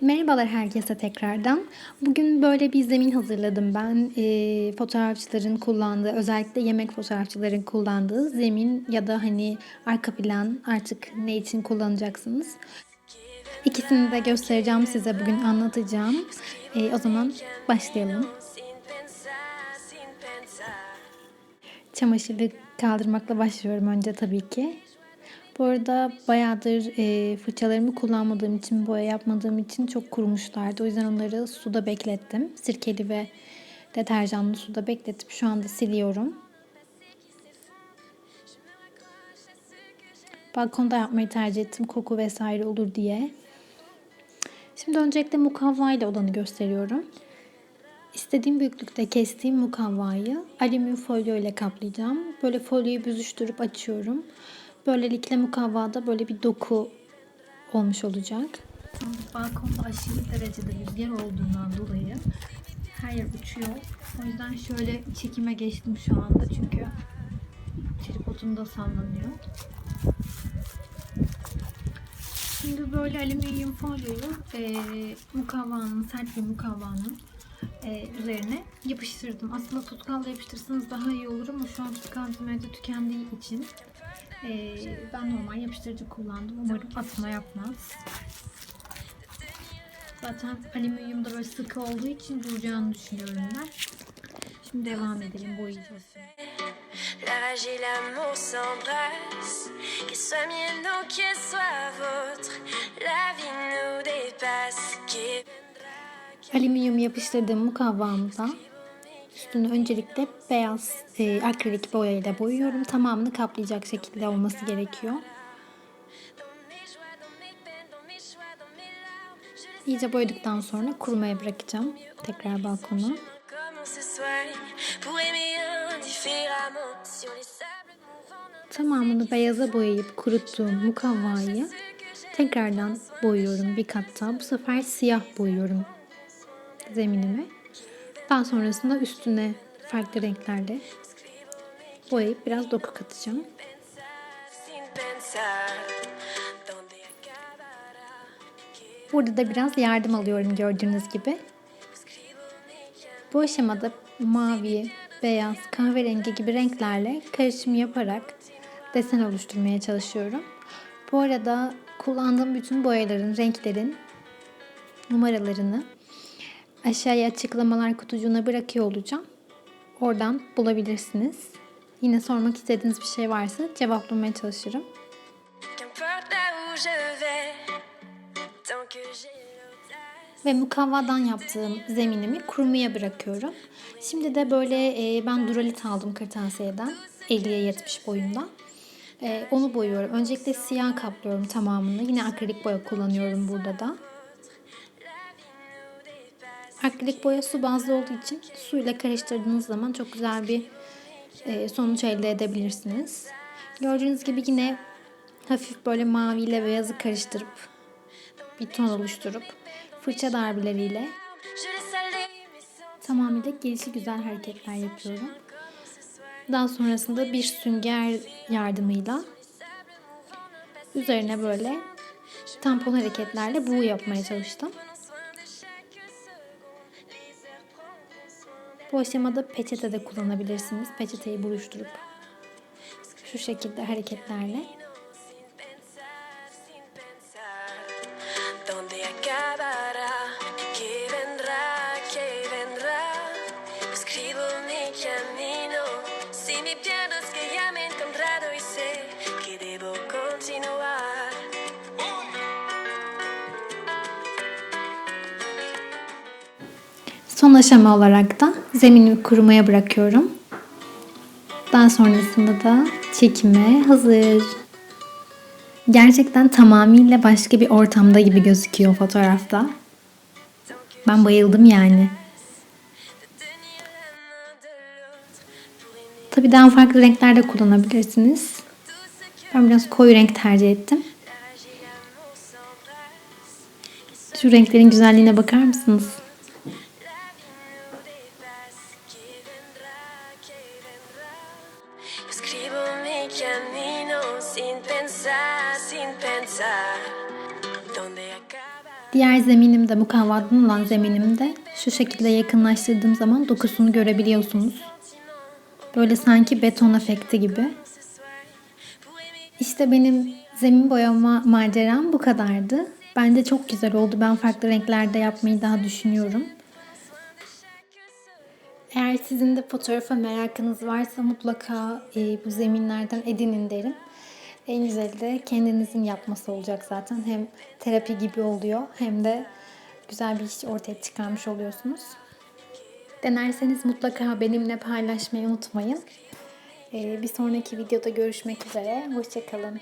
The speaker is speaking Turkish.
Merhabalar herkese tekrardan. Bugün böyle bir zemin hazırladım ben. Ee, fotoğrafçıların kullandığı, özellikle yemek fotoğrafçıların kullandığı zemin ya da hani arka plan artık ne için kullanacaksınız. İkisini de göstereceğim size bugün anlatacağım. Ee, o zaman başlayalım. Çamaşırı kaldırmakla başlıyorum önce tabii ki. Bu arada bayağıdır e, fırçalarımı kullanmadığım için, boya yapmadığım için çok kurumuşlardı. O yüzden onları suda beklettim. Sirkeli ve deterjanlı suda bekletip şu anda siliyorum. Balkonda yapmayı tercih ettim koku vesaire olur diye. Şimdi öncelikle mukavva ile olanı gösteriyorum. İstediğim büyüklükte kestiğim mukavvayı alüminyum folyo ile kaplayacağım. Böyle folyoyu büzüştürüp açıyorum. Böylelikle mukavvada böyle bir doku olmuş olacak. Balkonda aşırı derecede rüzgar olduğundan dolayı her yer uçuyor. O yüzden şöyle çekime geçtim şu anda çünkü tripodum da sallanıyor. Şimdi böyle alüminyum folyoyu e, mukavvanın, sert bir mukavvanın e, üzerine yapıştırdım. Aslında tutkalla yapıştırsanız daha iyi olur ama şu an tutkal evde tükendiği için e, ben normal yapıştırıcı kullandım. Umarım atma yapmaz. Zaten alüminyum da böyle sıkı olduğu için duracağını düşünüyorum ben. Şimdi devam edelim boyayacağız. La rage et l'amour s'embrassent, qu'elle soit mienne ou qu'elle soit vôtre. La vie nous dépasse, qui Alüminyum yapıştırdığım mukavvamda üstünü öncelikle beyaz e, akrilik boyayla boyuyorum. Tamamını kaplayacak şekilde olması gerekiyor. İyice boyadıktan sonra kurumaya bırakacağım. Tekrar balkona. Tamamını beyaza boyayıp kuruttuğum mukavvayı tekrardan boyuyorum bir kat daha. Bu sefer siyah boyuyorum zeminimi. Daha sonrasında üstüne farklı renklerle boyayıp biraz doku katacağım. Burada da biraz yardım alıyorum gördüğünüz gibi. Bu aşamada mavi, beyaz, kahverengi gibi renklerle karışım yaparak desen oluşturmaya çalışıyorum. Bu arada kullandığım bütün boyaların, renklerin numaralarını aşağıya açıklamalar kutucuğuna bırakıyor olacağım. Oradan bulabilirsiniz. Yine sormak istediğiniz bir şey varsa cevaplamaya çalışırım. Ve mukavvadan yaptığım zeminimi kurumaya bırakıyorum. Şimdi de böyle e, ben duralit aldım kırtasiyeden. 50'ye 70 boyunda. E, onu boyuyorum. Öncelikle siyah kaplıyorum tamamını. Yine akrilik boya kullanıyorum burada da. Akrilik boya su bazlı olduğu için suyla karıştırdığınız zaman çok güzel bir e, sonuç elde edebilirsiniz. Gördüğünüz gibi yine hafif böyle mavi ile beyazı karıştırıp bir ton oluşturup fırça darbeleriyle tamamıyla gelişi güzel hareketler yapıyorum. Daha sonrasında bir sünger yardımıyla üzerine böyle tampon hareketlerle buğu yapmaya çalıştım. Bu aşamada peçete de kullanabilirsiniz. Peçeteyi buruşturup şu şekilde hareketlerle. Sin pensar, sin Son aşama olarak da zeminimi kurumaya bırakıyorum. Daha sonrasında da çekime hazır. Gerçekten tamamıyla başka bir ortamda gibi gözüküyor fotoğrafta. Ben bayıldım yani. Tabii daha farklı renkler de kullanabilirsiniz. Ben biraz koyu renk tercih ettim. Şu renklerin güzelliğine bakar mısınız? Diğer zeminimde, mukavvadan olan zeminimde şu şekilde yakınlaştırdığım zaman dokusunu görebiliyorsunuz. Böyle sanki beton efekti gibi. İşte benim zemin boyama maceram bu kadardı. Bence çok güzel oldu. Ben farklı renklerde yapmayı daha düşünüyorum. Eğer sizin de fotoğrafa merakınız varsa mutlaka e, bu zeminlerden edinin derim. En güzeli de kendinizin yapması olacak zaten. Hem terapi gibi oluyor hem de güzel bir iş ortaya çıkarmış oluyorsunuz. Denerseniz mutlaka benimle paylaşmayı unutmayın. E, bir sonraki videoda görüşmek üzere. Hoşçakalın.